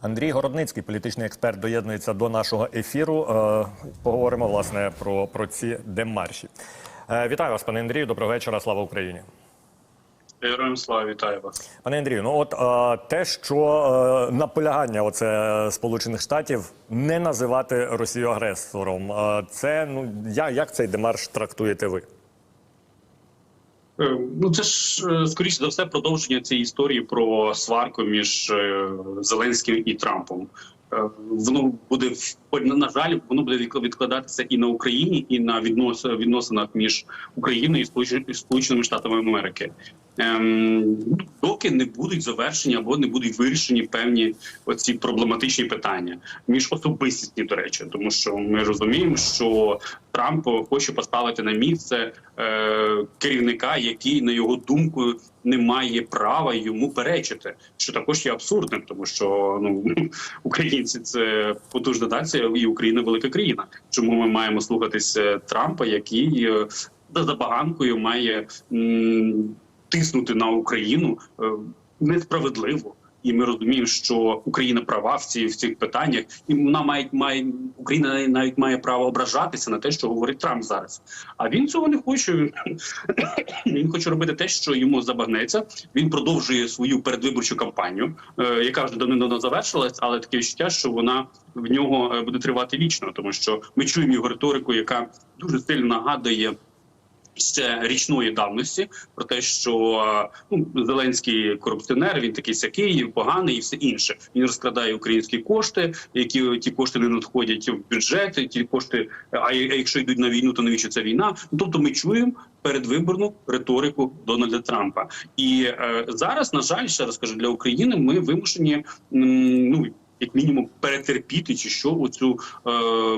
Андрій Городницький, політичний експерт, доєднується до нашого ефіру. Е, Поговоримо власне про, про ці демарші. Е, Вітаю вас, пане Андрію. Доброго вечора. Слава Україні. Героям слава вітаю вас. Пане Андрію, ну от е, те, що е, наполягання оце Сполучених Штатів не називати Росію агресором, е, це ну я як цей демарш трактуєте ви? Е, Ну це ж е, скоріше за все продовження цієї історії про сварку між е, Зеленським і Трампом. Воно буде на жаль, воно буде відкла- відкладатися і на Україні, і на віднос відносинах між Україною і Сполученими Штатами Америки. Ем, доки не будуть завершені або не будуть вирішені певні оці проблематичні питання між особистісні, до речі, тому що ми розуміємо, що Трамп хоче поставити на місце е, керівника, який на його думку не має права йому перечити, що також є абсурдним, тому що ну українці це потужна нація, і Україна велика країна. Чому ми маємо слухатись е, Трампа, який е, за забаганкою має м, тиснути на Україну е, несправедливо. І ми розуміємо, що Україна права в ці в цих питаннях, і вона має має Україна навіть має право ображатися на те, що говорить Трамп зараз. А він цього не хоче. Він хоче робити те, що йому забагнеться. Він продовжує свою передвиборчу кампанію, е, яка вже давно завершилась, але таке відчуття, що вона в нього е, буде тривати вічно, тому що ми чуємо його риторику, яка дуже сильно нагадує ще річної давності про те, що ну Зеленський корупціонер, він такий сякий, поганий і все інше. Він розкрадає українські кошти, які ті кошти не надходять в бюджет. Ті кошти, а якщо йдуть на війну, то навіщо це війна? Ну тобто, ми чуємо передвиборну риторику Дональда Трампа. І е, зараз, на жаль, ще раз кажу, для України ми вимушені м, ну як мінімум перетерпіти чи що оцю е,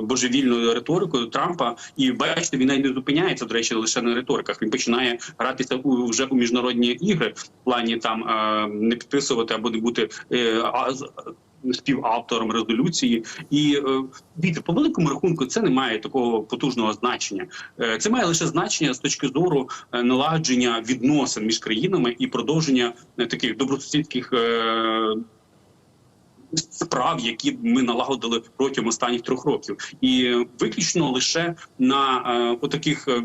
божевільну риторику Трампа, і бачите, він не зупиняється до речі, лише на риториках. Він починає гратися у вже у міжнародні ігри в плані там е, не підписувати або не бути е, а, співавтором резолюції, і е, дивіться, по великому рахунку це не має такого потужного значення. Е, Це має лише значення з точки зору е, налагодження відносин між країнами і продовження таких добросусідських справ, які ми налагодили протягом останніх трьох років, і е, виключно лише на е, отаких. е,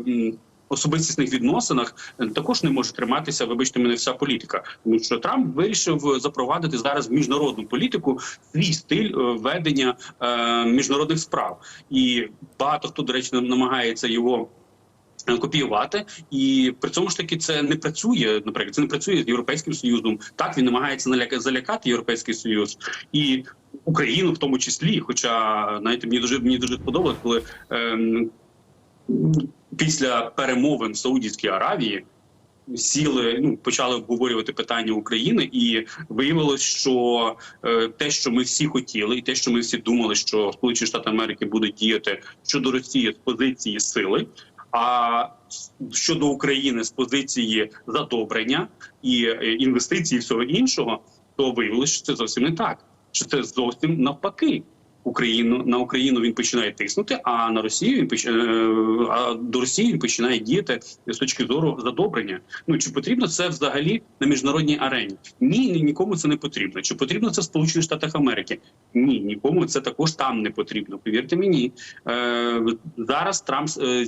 Особистісних відносинах е, також не може триматися, вибачте мене, вся політика, тому що Трамп вирішив запровадити зараз міжнародну політику свій стиль е, ведення е, міжнародних справ, і багато хто до речі нам- намагається його е, копіювати, і при цьому ж таки це не працює. Наприклад, це не працює з європейським союзом. Так він намагається наляка- залякати європейський союз і Україну, в тому числі. Хоча знаєте, мені дуже мені дуже сподобалось, коли ем, після перемовин в Саудівській Аравії. Сіли, ну почали обговорювати питання України, і виявилось, що е, те, що ми всі хотіли, і те, що ми всі думали, що Сполучені Штати Америки будуть діяти щодо Росії з позиції сили, а щодо України з позиції задобрення і е, інвестицій, і всього іншого, то виявилося, що це зовсім не так. Що це зовсім навпаки. Україну на Україну він починає тиснути, а на Росію він поч... е, а до Росії він починає діяти з точки зору задобрення. Ну чи потрібно це взагалі на міжнародній арені? Ні, ні, нікому це не потрібно. Чи потрібно це в Сполучених Штатах Америки? Ні, нікому це також там не потрібно. Повірте мені, е, зараз Трамп е,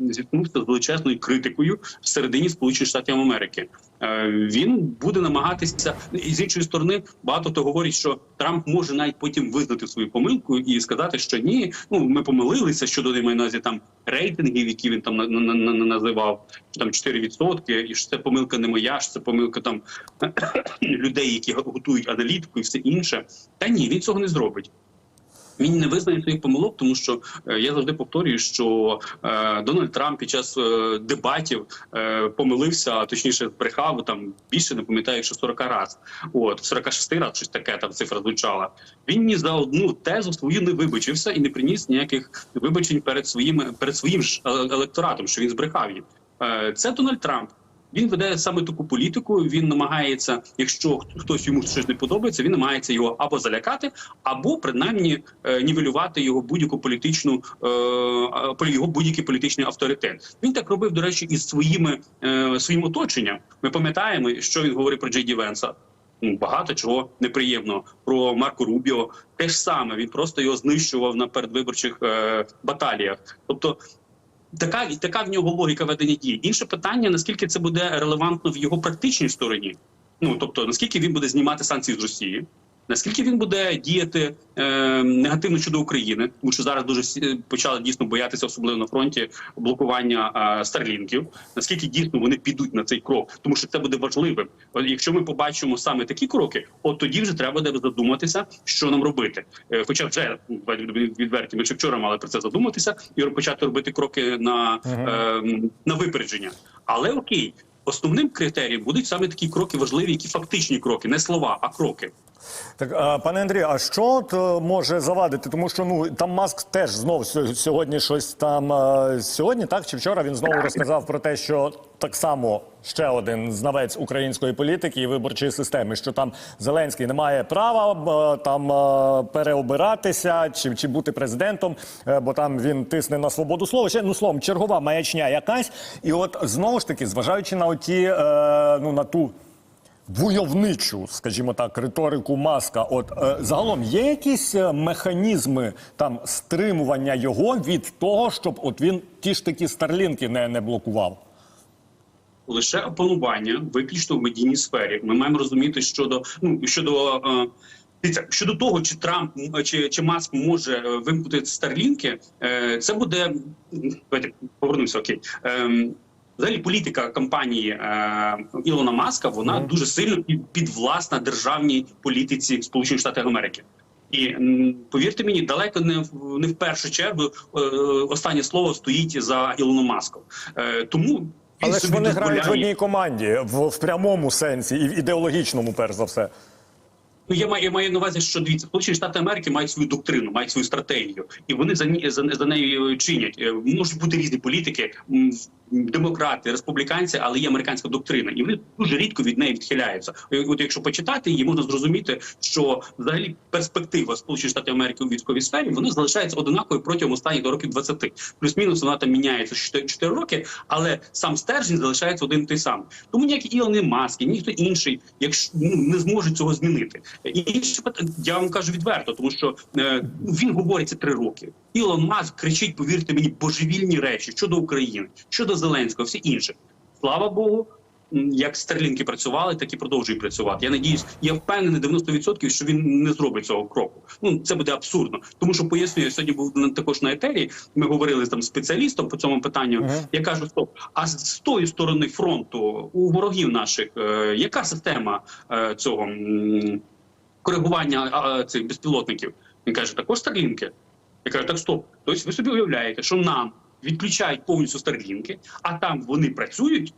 зіткнувся з величезною критикою всередині Сполучених Штатів Америки. Е, він буде намагатися і з іншої сторони. Багато хто говорить, що Трамп може навіть потім визнати свою помилку і сказати, що ні, ну ми помилилися щодо не маю на там рейтингів, які він там на, на, на, на- називав, що там 4%, і що це помилка не моя, що це помилка там людей, які готують аналітику і все інше. Та ні, він цього не зробить. Він не визнає своїх помилок, тому що е, я завжди повторюю, що е, Дональд Трамп під час е, дебатів помилився, а точніше збрехав там більше не пам'ятаю, якщо 40 раз. От 46 раз щось таке там цифра звучала. Він ні за одну тезу свою не вибачився і не приніс ніяких вибачень перед своїм перед своїм ж електоратом, що він збрехав їм. Це Дональд Трамп. Він веде саме таку політику. Він намагається, якщо хтось йому щось не подобається, він намагається його або залякати, або принаймні е, нівелювати його будь-яку політичну е, його будь-який політичний авторитет. Він так робив, до речі, із своїми е, своїм оточенням. Ми пам'ятаємо, що він говорив про Джей Ді Венса. ну, багато чого неприємного. Про Марко Рубіо те ж саме. Він просто його знищував на передвиборчих е, баталіях. Тобто. Така така в нього логіка ведення дій. Інше питання: наскільки це буде релевантно в його практичній стороні? Ну тобто, наскільки він буде знімати санкції з Росії, наскільки він буде діяти е, негативно щодо України, тому що зараз дуже почали дійсно боятися, особливо на фронті, блокування е, старлінків. Наскільки дійсно вони підуть на цей крок, тому що це буде важливим. Якщо ми побачимо саме такі кроки, от тоді вже треба буде задуматися, що нам робити. Е, хоча вже відверті, ми ще вчора мали про це задуматися і почати робити кроки на, е, на випередження. Але окей. Основним критерієм будуть саме такі кроки важливі, які фактичні кроки, не слова, а кроки. Так, пане Андрію, а що от, е, може завадити? Тому що ну там Маск теж знов сьо- сьогодні щось там е, сьогодні, так чи вчора він знову розказав про те, що так само ще один знавець української політики і виборчої системи, що там Зеленський не має права е, там переобиратися чи, чи бути президентом, бо там він тисне на свободу слова. Ще ну словом, чергова маячня якась. І от знову ж таки, зважаючи на оті, ну на ту войовничу, скажімо так, риторику маска. От е, загалом є якісь е, механізми там стримування його від того, щоб от він ті ж такі старлінки не, не блокував. лише опанування виключно в медійній сфері. Ми маємо розуміти щодо ну щодо. Е, щодо того, чи Трамп чи, чи Маск може е, вимкнути старлінки, е, це буде давайте повернемося. Окей. Ем, Взагалі політика кампанії е, Ілона Маска вона дуже сильно під- підвласна державній політиці Сполучених Штатів Америки. І повірте мені, далеко не в не в першу чергу е, останнє слово стоїть за Ілоном Маском. Е, тому Але ж вони грають в одній команді в, в прямому сенсі і в ідеологічному, перш за все. Ну, я маю, я маю на увазі, що дивіться, Сполучені Штати Америки мають свою доктрину, мають свою стратегію, і вони за ні за, за нею чинять. Е, Можуть бути різні політики, демократи, республіканці, але є американська доктрина, і вони дуже рідко від неї відхиляються. Е, От якщо почитати її, можна зрозуміти, що взагалі перспектива Сполучених Штатів Америки у військовій сфері вона залишається однаковою протягом останніх до років 20. Плюс-мінус вона там міняється 4, 4 роки, але сам стержень залишається один той самий. Тому ніякі Ілони Маски, ніхто інший, якщо ну, не зможе цього змінити. Інше питання, я вам кажу відверто, тому що е, він говорить це три роки. Ілон Маск кричить, повірте мені, божевільні речі щодо України, щодо Зеленського, всі інше. Слава Богу. Як стерлінки працювали, так і продовжують працювати. Я надіюсь, я впевнений 90%, що він не зробить цього кроку. Ну це буде абсурдно, тому що пояснюю, я сьогодні був також на етері. Ми говорили там з спеціалістом по цьому питанню. Мгм. Я кажу, стоп. А з, з тої сторони фронту у ворогів наших е, яка система е, цього м, коригування цих безпілотників? Він каже, також старлінки. Я кажу, так стоп. Тобто ви собі уявляєте, що нам відключають повністю старлінки, а там вони працюють.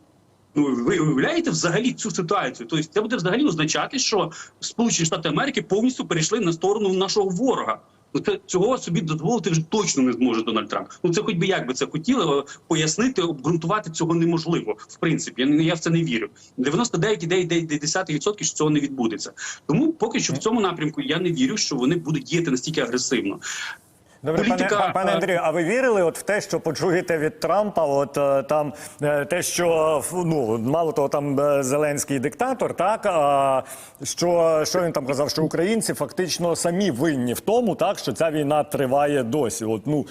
Ну, ви уявляєте взагалі цю ситуацію? Тобто це буде взагалі означати, що Сполучені Штати Америки повністю перейшли на сторону нашого ворога. Ну, це цього собі дозволити вже точно не зможе Дональд Трамп. Ну це хоч би як би це хотіли пояснити, обґрунтувати цього неможливо. В принципі, я, я в це не вірю. 99,9% що цього не відбудеться. Тому поки що в цьому напрямку я не вірю, що вони будуть діяти настільки агресивно. Добре, Політика, пане, пане Андрію, а ви вірили от в те, що почуєте від Трампа? От е, там е, те, що ну мало того, там е, Зеленський диктатор, так а що, що він там казав, що українці фактично самі винні в тому, так що ця війна триває досі. От ну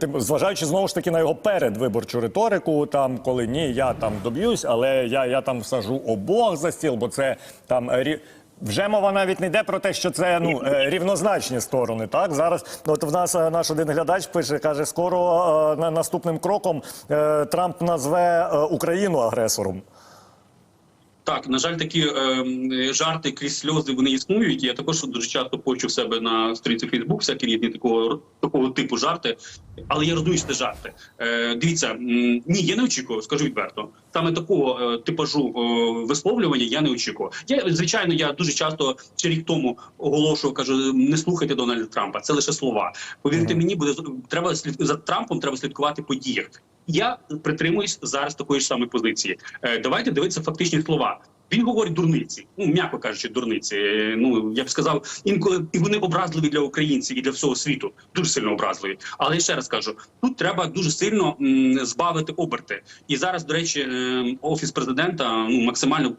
тим, зважаючи знову ж таки на його передвиборчу риторику, там коли ні, я там доб'юсь, але я, я там сажу обох за стіл, бо це там рі- вже мова навіть не йде про те, що це ну е, рівнозначні сторони. Так зараз от в нас е, наш один глядач пише, каже, скоро е, на- наступним кроком е, Трамп назве е, Україну агресором. Так, на жаль, такі е, жарти крізь сльози вони існують. Я також дуже часто почу в себе на сторінці Фейсбук всякі різні такого такого типу жарти. Але я розумію, що це жарти. Е, дивіться, ні, я не очікував, скажу відверто. Саме такого е, типажу е, висловлювання я не очікував. Я звичайно, я дуже часто ще рік тому оголошував, кажу, не слухайте Дональда Трампа. Це лише слова. Повірте мені, буде треба слід за Трампом. Треба слідкувати по діях. Я притримуюсь зараз такої ж самої позиції. Е, давайте дивитися фактичні слова. Він говорить дурниці, ну м'яко кажучи, дурниці. Ну я б сказав, інколи і вони образливі для українців і для всього світу. Дуже сильно образливі. Але ще раз кажу: тут треба дуже сильно м, збавити оберти. І зараз, до речі, е, офіс президента ну максимально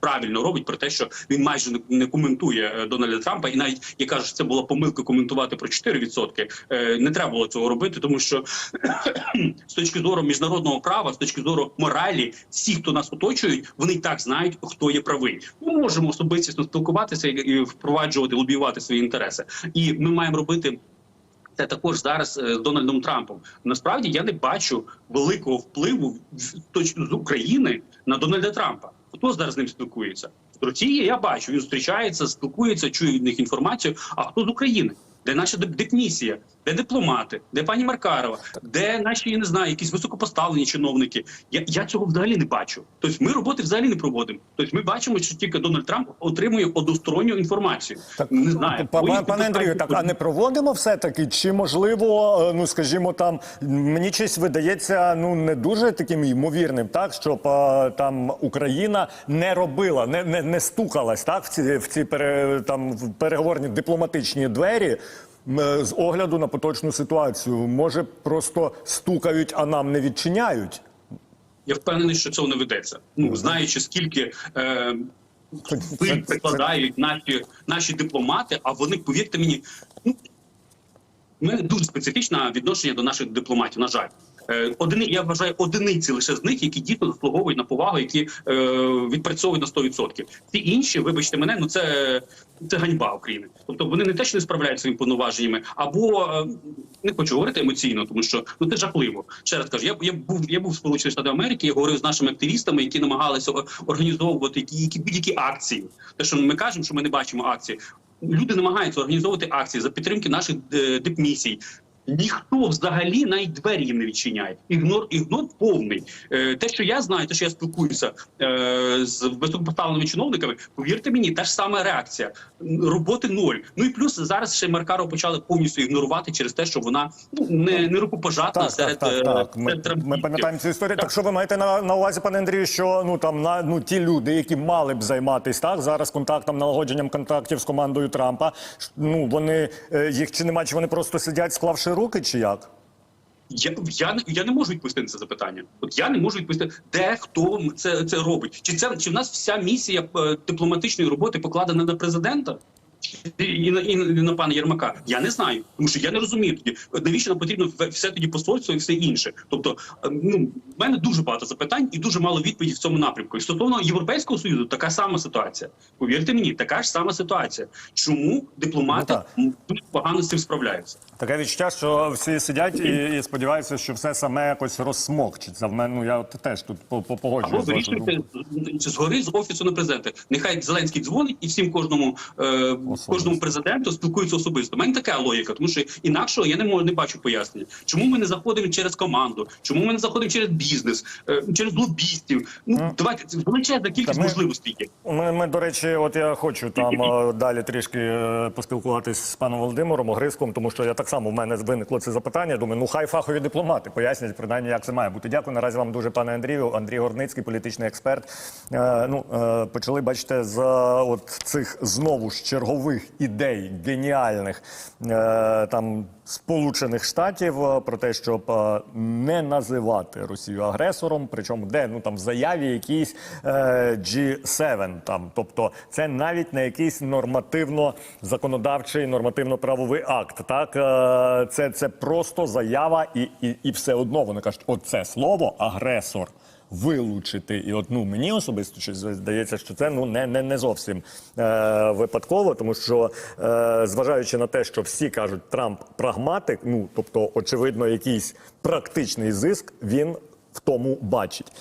правильно робить про те, що він майже не, не коментує е, Дональда Трампа, і навіть я кажу, що це була помилка коментувати про 4%. Е, не треба було цього робити, тому що з точки зору міжнародного права, з точки зору моралі, всі, хто нас оточують, вони і так знають, хто є правий. Ми можемо особисто спілкуватися і, впроваджувати, лобіювати свої інтереси, і ми маємо робити. Це також зараз е, з Дональдом Трампом. Насправді я не бачу великого впливу з України на Дональда Трампа. Хто зараз з ним спілкується? З Росії я бачу. Він зустрічається, спілкується, чує від них інформацію. А хто з України? Де наша дипмісія? Де дипломати? Де пані Маркарова? Де наші я не знаю, якісь високопоставлені чиновники? Я, я цього взагалі не бачу. Тобто ми роботи взагалі не проводимо. Тобто ми бачимо, що тільки Дональд Трамп отримує односторонню інформацію. Так, не знаю. па- Моїх па- пане Андрію, так а не проводимо все таки? Чи можливо, е, ну скажімо, там мені щось видається ну не дуже таким ймовірним, так щоб е, там Україна не робила, не, не, не стукалась так в ці в ці пере, там в переговорні дипломатичні двері. Е, З огляду на поточну ситуацію, може, просто стукають, а нам не відчиняють. Я впевнений, що цього не ведеться. Ну знаючи скільки е, прикладають наші наші дипломати, а вони повірте мені, ну ми мене дуже специфічне відношення до наших дипломатів. На жаль. Е, Одини, я вважаю одиниці лише з них, які дійсно заслуговують на повагу, які е, відпрацьовують на 100%. Ці інші, вибачте мене, ну це, це ганьба України. Тобто вони не те, що не справляють своїми повноваженнями, або е, не хочу говорити емоційно, тому що ну це жахливо. Ще раз кажу, я, я був я був Сполучених Штатах Америки. Я говорив з нашими активістами, які намагалися організовувати які, які будь-які акції. Те, що ми кажемо, що ми не бачимо акції. Люди намагаються організовувати акції за підтримки наших е, дипмісій. Ніхто взагалі навіть двері їм не відчиняє. Ігнор, ігнор повний. Е, те, що я знаю, те, що я спілкуюся е, з високопоставленими чиновниками, повірте мені, та ж сама реакція. Роботи ноль. Ну і плюс зараз ще Маркаро почали повністю ігнорувати через те, що вона ну не, не рукопожатна Так, серед так, е, так, так. Ми, ми пам'ятаємо цю історію. Так що ви маєте на, на увазі, пане Андрію, що ну там на ну ті люди, які мали б займатися так зараз контактом, налагодженням контактів з командою Трампа, ну вони е, їх чи нема, чи вони просто сидять, склавши руки, чи як? Я, я, я не можу відповісти на це запитання. От я не можу відповісти, де хто це, це робить. Чи це чи в нас вся місія е, дипломатичної роботи покладена на президента? І на, і на- пана Єрмака я не знаю, тому що я не розумію тоді навіщо нам потрібно все тоді посольство і все інше. Тобто, е, ну в мене дуже багато запитань і дуже мало відповідей в цьому напрямку. І стосовно європейського союзу, така сама ситуація. Повірте мені, така ж сама ситуація. Чому дипломати Ну, дуже погано з цим справляються? Таке відчуття, що всі сидять і, і сподіваються, що все саме якось розсмокчиться. В мене ну я от теж тут по- по- Або погоджуюсь. вашою вирішуйте згори з офісу на президента. Нехай Зеленський дзвонить і всім кожному е, кожному президенту спілкується особисто. У мене така логіка, тому що інакшого я не можу не бачу пояснення. Чому ми не заходимо через команду? Чому ми не заходимо через бізнес, е, через лобістів? Ну давайте це величезна кількість ми- можливостей. є. Ми, ми, до речі, от я хочу там е, далі трішки е, поспілкуватись з паном Володимиром Огриском, тому що я так само в мене виникло це запитання. Думаю, ну хай фахові дипломати пояснять принаймні, як це має бути. Дякую наразі вам дуже, пане Андрію. Андрій Горницький, політичний експерт. Е, ну е, почали бачите з от цих знову ж чергових ідей геніальних е, там. Сполучених Штатів е, про те, щоб е, не називати Росію агресором, причому де ну там в заяві якийсь е, G7, там, тобто це навіть не якийсь нормативно законодавчий нормативно-правовий акт. Так це, це просто заява, і, і, і все одно вони кажуть, оце слово агресор. Вилучити і от ну мені особисто здається, що це ну не, не, не зовсім е, випадково, тому що е, зважаючи на те, що всі кажуть, Трамп прагматик, ну тобто, очевидно, якийсь практичний зиск він в тому бачить.